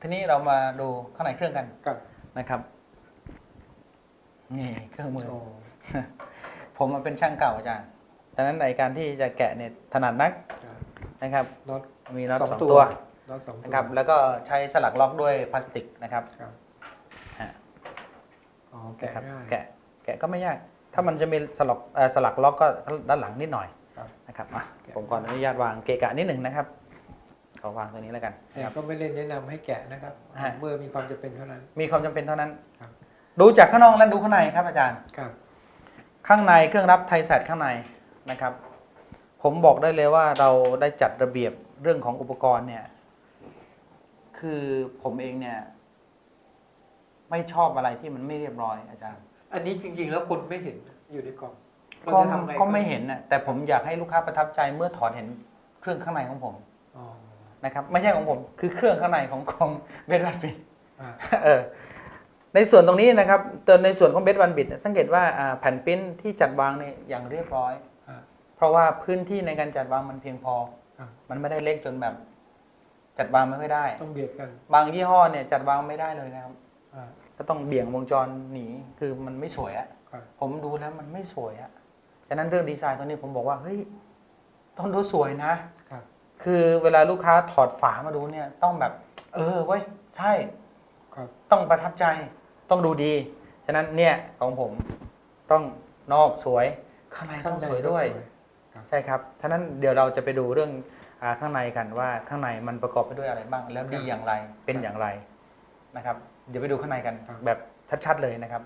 ทีนี้เรามาดูข้างในเครื่องกันกับนะครับ นี่เครื่องมือโอ้ผมมาเป็นช่างเก่าอาจารย์ดังนั้นในการที่จะแกะเนี่ยถนัดนักครับนะครับน็อตมีน็อตสสอองงตัตัววน็อตสองตัวนะครับ แล้วก็ใช้สลักล็อกด้วยพลาสติกนะครับครับฮะอ๋อแกะนะครับง่ายแกะ แกะก็ไม่ยาก ถ้ามันจะมีสลักเอ่อสลักล็อกก็ด้านหลังนิดหน่อยครับนะครับอะแกะผมขออนุญาตวางเกะกะนิดหนึ่งนะครับ ขอวางตรงนี้แล้วกันแต่ก็ไม่ได้แนะนำให้แกะนะครับฮะเมื่อมีความจำเป็นเท่านั้น มีความจำเป็นเท่านั้นครับดูจากข้างนอกและดูข้างในครับอาจารย์ครับ ข้างในเครื่องรับไทยแซดข้างในนะครับ ผมบอกได้เลยว่าเราได้จัดระเบียบเรื่องของอุปกรณ์เนี่ย คือผมเองเนี่ย ไม่ชอบอะไรที่มันไม่เรียบร้อยอาจารย์ อันนี้จริง ๆ แล้วคนไม่เห็นอยู่ในกล่องเราก็จะทำงก็ไม่เห็นนะแต่ผมอยากให้ลูกค้าประทับใจเมื่อถอดเห็นเครื่องข้างในของผมอ๋อ นะครับ ไม่ใช่ของผม คือเครื่องข้างในของของเบสวันบิดอ่าเออในส่วนตรงนี้นะครับตัวในส่วนของเบสวันบิดสังเกตว่าอ่าแผ่นปริ้นที่จัดวางเนี่ยอย่างเรียบร้อยอ่าเพราะว่าพื้นที่ในการจัดวางมันเพียงพออ่ามันไม่ได้เล็กจนแบบ จัดวางไม่ค่อยได้ ต้องเบียดกัน บางยี่ห้อเนี่ยจัดวางไม่ได้เลยนะครับอ่าก็ต้องเบี่ยงวงจรหนีคือมันไม่สวยอะครับผมดูแล้วมันไม่สวยอะฉะนั้นเรื่องดีไซน์ตรงนี้ผมบอกว่าเฮ้ยต้องดูสวยนะ ครับคือเวลาลูกค้าถอดฝามาดูเนี่ย ต้องแบบ เออเว้ยใช่ ครับ ต้องประทับใจ ต้องดูดี ฉะนั้นเนี่ยของผมต้องนอกสวยข้างในต้องสวยด้วยครับใช่ครับท่านั้นเดี๋ยวเราจะไปดูเรื่องอาข้างในกันว่าข้างในมันประกอบไปด้วยอะไรบ้าง แล้วดีอย่างไรเป็นอย่างไรนะครับ เดี๋ยวไปดูข้างในกันครับแบบชัดๆเลยนะครับ